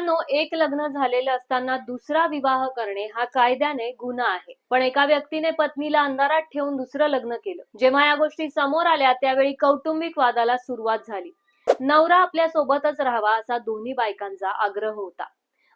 मित्रांनो एक लग्न झालेलं असताना दुसरा विवाह करणे हा कायद्याने गुन्हा आहे. पण एका व्यक्तीने पत्नीला अंधारात ठेवून दुसरं लग्न केलं. जेव्हा या गोष्टी समोर आल्या त्यावेळी कौटुंबिक वादाला सुरुवात झाली. नवरा आपल्या सोबतच राहावा असा दोन्ही बायकांचा आग्रह होता.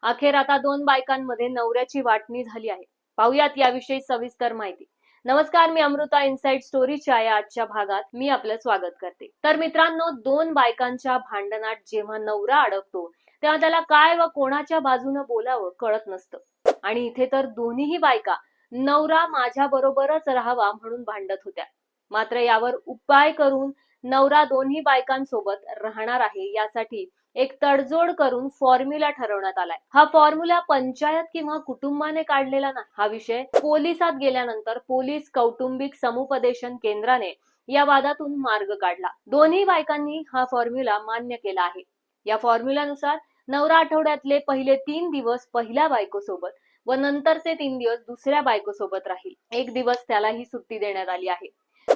अखेर आता दोन बायकांमध्ये नवऱ्याची वाटणी झाली आहे. पाहुयात याविषयी सविस्तर माहिती. नमस्कार मी अमृता इनसाइड स्टोरीच्या या आजच्या भागात मी आपलं स्वागत करते. तर मित्रांनो दोन बायकांच्या भांडणात जेव्हा नवरा अडकतो तेव्हा त्याला काय व कोणाच्या बाजूनं बोलावं कळत नसतं. आणि इथे तर दोन्हीही बायका नवरा माझ्या बरोबरच राहावा म्हणून भांडत होत्या. मात्र यावर उपाय करून नवरा दोन्ही बायकांसोबत राहणार आहे यासाठी एक तडजोड करून फॉर्म्युला ठरवण्यात आलाय. हा फॉर्म्युला पंचायत किंवा कुटुंबाने काढलेला नाही. हा विषय पोलिसात गेल्यानंतर पोलीस कौटुंबिक समुपदेशन केंद्राने या वादातून मार्ग काढला. दोन्ही बायकांनी हा फॉर्म्युला मान्य केला आहे. या फॉर्म्युलानुसार नवरा आठवड्यातले पहिले तीन दिवस पहिल्या बायकोसोबत व नंतरचे तीन दिवस दुसऱ्या बायकोसोबत राहील. एक दिवस त्याला ही सुट्टी देण्यात आली आहे.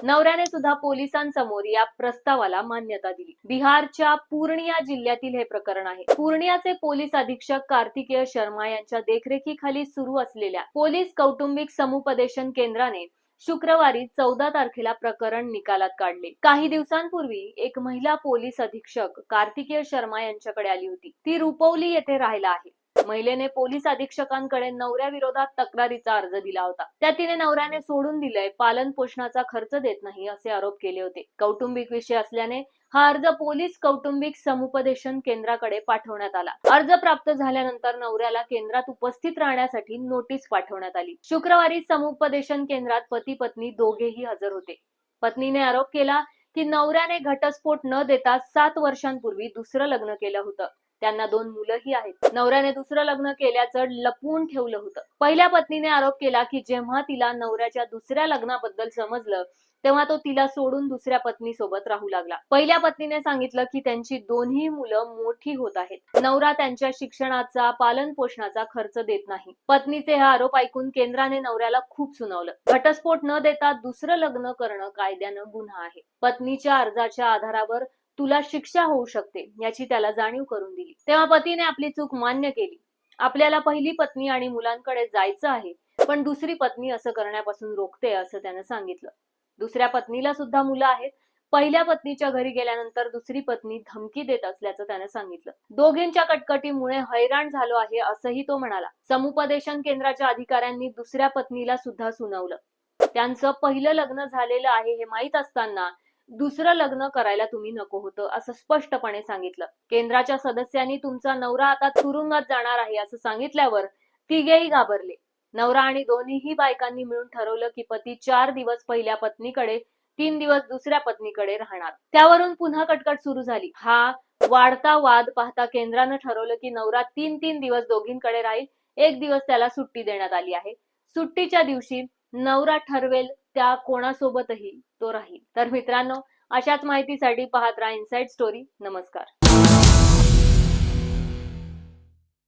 नवऱ्याने सुद्धा पोलिसांसमोर या प्रस्तावाला मान्यता दिली. बिहारच्या पूर्णिया जिल्ह्यातील हे प्रकरण आहे. पूर्णियाचे पोलीस अधीक्षक कार्तिकेय शर्मा यांच्या देखरेखीखाली सुरू असलेल्या पोलीस कौटुंबिक समुपदेशन केंद्राने शुक्रवारी चौदा तारखेला प्रकरण निकालात काढले. काही दिवसांपूर्वी एक महिला पोलीस अधीक्षक कार्तिकेय शर्मा यांच्याकडे आली होती. ती रुपवली येथे राहिला आहे. महिलेने पोलीस अधीक्षकांकडे नवऱ्याविरोधात तक्रारीचा अर्ज दिला होता. त्या तिने नवऱ्याने सोडून दिलंय. पालन पोषणाचा खर्च देत नाही असे आरोप केले होते. कौटुंबिक विषय असल्याने हा अर्ज पोलीस कौटुंबिक समुपदेशन केंद्राकडे पाठवण्यात आला. अर्ज प्राप्त झाल्यानंतर नवऱ्याला केंद्रात उपस्थित राहण्यासाठी नोटीस पाठवण्यात आली. शुक्रवारी समुपदेशन केंद्रात पती पत्नी दोघेही हजर होते. पत्नीने आरोप केला की नवऱ्याने घटस्फोट न देता सात वर्षांपूर्वी दुसरं लग्न केलं होतं. त्यांना दोन मुलंही आहेत. नवऱ्याने दुसरं लग्न केल्याचं लपवून ठेवलं होतं. पहिल्या पत्नीने आरोप केला की जेव्हा तिला नवऱ्याच्या दुसऱ्या लग्नाबद्दल समजलं तेव्हा तो तिला सोडून दुसऱ्या पत्नी सोबत राहू लागला. पहिल्या पत्नीने सांगितलं की त्यांची दोन्ही मुलं मोठी होत आहेत. नवरा त्यांच्या शिक्षणाचा पालन पोषणाचा खर्च देत नाही. पत्नीचे हा आरोप ऐकून केंद्राने नवऱ्याला खूप सुनावलं. घटस्फोट न देता दुसरं लग्न करणं कायद्यानं गुन्हा आहे. पत्नीच्या अर्जाच्या आधारावर तुला शिक्षा होऊ शकते याची त्याला जाणीव करून दिली. तेव्हा पतीने आपली चूक मान्य केली. आपल्याला पहिली पत्नी आणि मुलांकडे जायचं आहे पण दुसरी पत्नी असं करण्यापासून रोखते असं त्यानं सांगितलं. दुसऱ्या पत्नीला सुद्धा मुलं आहेत. पहिल्या पत्नीच्या घरी गेल्यानंतर दुसरी पत्नी धमकी देत असल्याचं त्यानं सांगितलं. दोघींच्या कटकटीमुळे हैराण झालो आहे असंही तो म्हणाला. समुपदेशन केंद्राच्या अधिकाऱ्यांनी दुसऱ्या पत्नीला सुद्धा सुनावलं. त्यांचं पहिलं लग्न झालेलं आहे हे माहीत असताना दुसरं लग्न करायला तुम्ही नको होतं असं स्पष्टपणे सांगितलं. केंद्राच्या सदस्यांनी तुमचा नवरा आता तुरुंगात जाणार आहे असं सांगितल्यावर तिघेही घाबरले. नवरा आणि दोन्हीही बायकांनी मिळून ठरवलं की पती चार दिवस पहिल्या पत्नीकडे तीन दिवस दुसऱ्या पत्नीकडे राहणार. त्यावरून पुन्हा कटकट सुरू झाली. हा वाढता वाद पाहता केंद्रानं ठरवलं की नवरा तीन तीन दिवस दोघींकडे राहील एक दिवस त्याला सुट्टी देण्यात आली आहे. सुट्टीच्या दिवशी नवरा ठरवेल त्या कोणासोबतही तो राहील. तर मित्रांनो अशाच माहितीसाठी पाहत राहा इनसाइड स्टोरी नमस्कार.